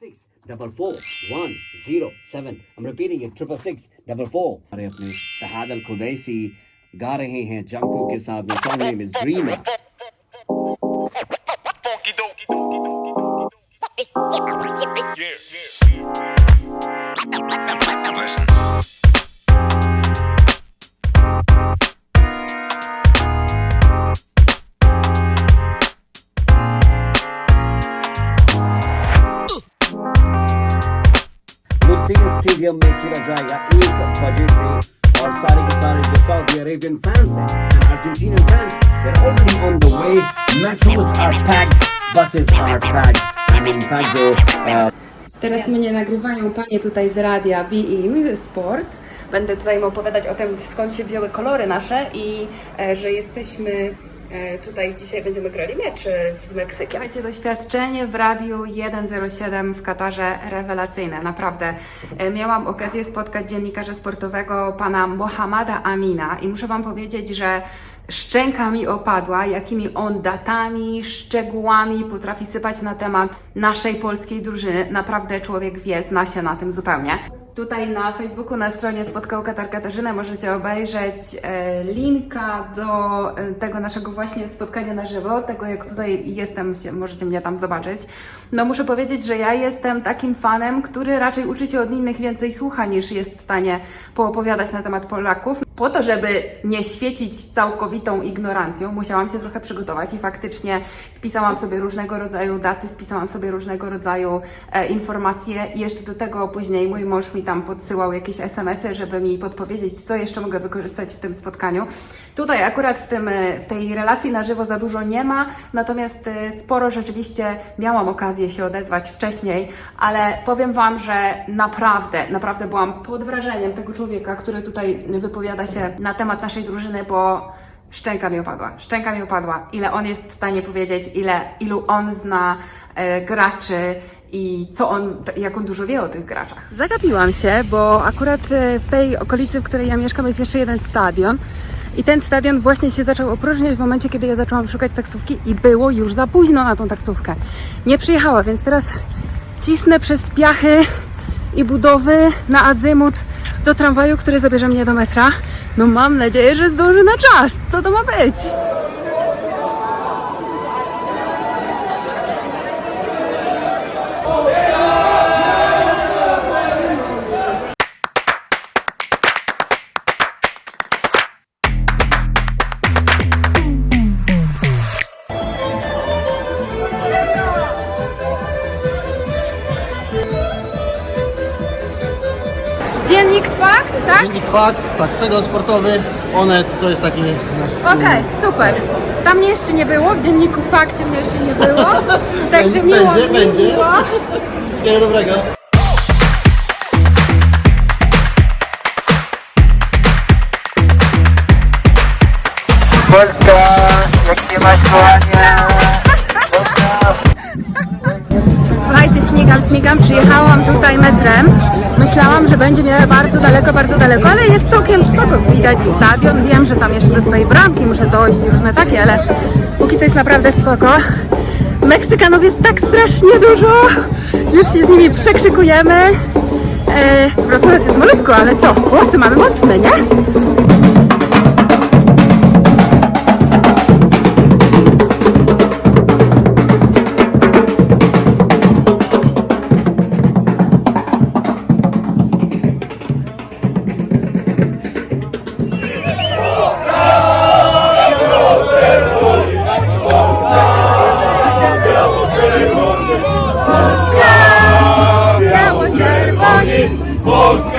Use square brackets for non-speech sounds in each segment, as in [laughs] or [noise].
six double four one zero seven. I'm repeating it triple six double four. हमारे अपने सहाद अल खुदैसी गा रहे हैं जंको के साथ में song name is dreamer. Yeah, yeah. Listen. मुस्लिम स्टेडियम में खेला जाएगा एक बजे से और सारे के सारे जो सऊदी अरेबियन फैंस हैं and Argentinian fans they're already on the way metros are packed buses are packed and in fact the uh, Teraz mnie nagrywają panie tutaj z radia BIM Sport. Będę tutaj im opowiadać o tym, skąd się wzięły kolory nasze i e, że jesteśmy e, tutaj dzisiaj będziemy grali mecz e, z Meksykiem. Słuchajcie, doświadczenie w Radiu 107 w Katarze rewelacyjne, naprawdę. E, Miałam okazję spotkać dziennikarza sportowego pana Mohamada Amina i muszę wam powiedzieć, że Szczęka mi opadła, jakimi on datami, szczegółami potrafi sypać na temat naszej polskiej drużyny. Naprawdę człowiek wie, zna się na tym zupełnie. Tutaj na Facebooku, na stronie Spotkał Katar Katarzynę możecie obejrzeć e, linka do e, tego naszego właśnie spotkania na żywo, tego jak tutaj jestem, możecie mnie tam zobaczyć. No muszę powiedzieć, że ja jestem takim fanem, który raczej uczy się od innych więcej słucha niż jest w stanie poopowiadać na temat Polaków. Po to, żeby nie świecić całkowitą ignorancją, musiałam się trochę przygotować i faktycznie spisałam sobie różnego rodzaju daty, spisałam sobie różnego rodzaju e, informacje i jeszcze do tego później mój mąż mi tam podsyłał jakieś SMS-y, żeby mi podpowiedzieć, co jeszcze mogę wykorzystać w tym spotkaniu. Tutaj akurat w, tym, e, w tej relacji na żywo za dużo nie ma, natomiast e, sporo rzeczywiście miałam okazję się odezwać wcześniej, ale powiem Wam, że naprawdę, naprawdę byłam pod wrażeniem tego człowieka, który tutaj wypowiada się na temat naszej drużyny, bo szczęka mi opadła. Szczęka mi opadła. Ile on jest w stanie powiedzieć, ile, ilu on zna e, graczy i co on, jak on dużo wie o tych graczach. Zagapiłam się, bo akurat e, w tej okolicy, w której ja mieszkam, jest jeszcze jeden stadion. I ten stadion właśnie się zaczął opróżniać w momencie, kiedy ja zaczęłam szukać taksówki i było już za późno na tą taksówkę. Nie przyjechała, więc teraz cisnę przez piachy i budowy na azymut do tramwaju, który zabierze mnie do metra. No mam nadzieję, że zdążę na czas. Co to ma być? Tak? Dziennik Fakt, tak, przegląd sportowy, Onet to jest taki nasz... Okej, super. Tam mnie jeszcze nie było, w dzienniku Fakcie mnie jeszcze nie było. [laughs] Także miło będzie, mi będzie. miło. Wszystkiego dobrego. Polska, jak się masz kochanie? Śmigam, przyjechałam tutaj metrem. Myślałam, że będzie mnie bardzo daleko, bardzo daleko, ale jest całkiem spoko. Widać stadion, wiem, że tam jeszcze do swojej bramki muszę dojść różne takie, ale póki co jest naprawdę spoko. Meksykanów jest tak strasznie dużo, już się z nimi przekrzykujemy. E, co prawda nas jest malutko, ale co, głosy mamy mocne, nie?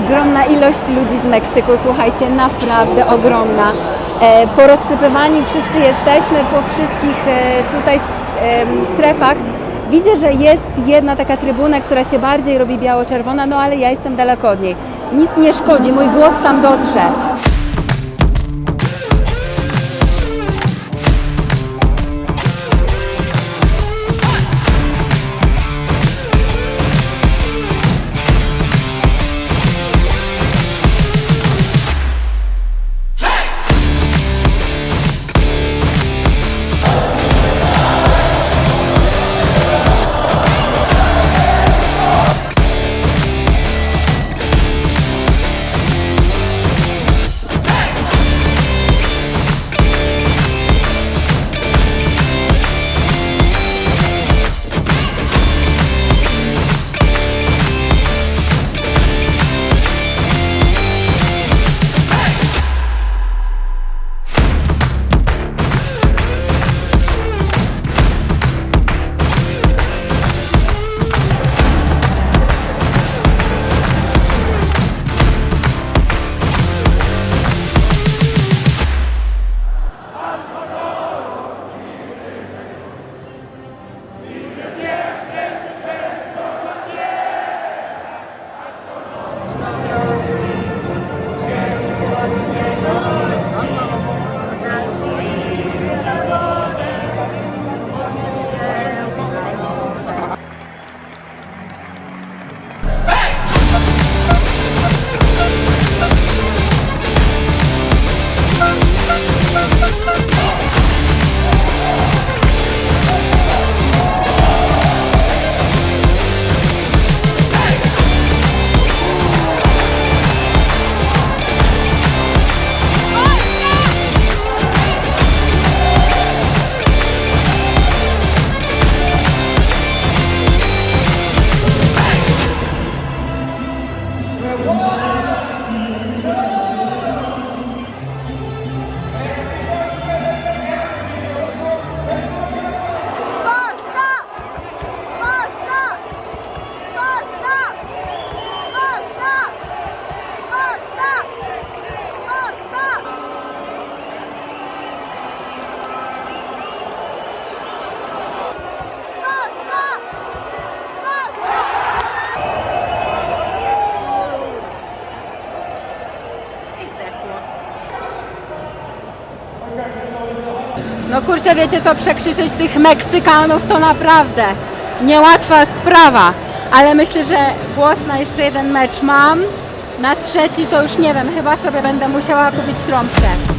destino. ilość ludzi z Meksyku, słuchajcie, naprawdę ogromna. E, porozsypywani wszyscy jesteśmy po wszystkich e, tutaj strefach. Widzę, że jest jedna taka trybuna, która się bardziej robi biało-czerwona, no ale ja jestem daleko od niej. Nic nie szkodzi, mój głos tam dotrze. No kurczę, wiecie co, przekrzyczeć tych Meksykanów to naprawdę niełatwa sprawa. Ale myślę, że głos na jeszcze jeden mecz mam. Na trzeci to już nie wiem, chyba sobie będę musiała kupić trąbkę.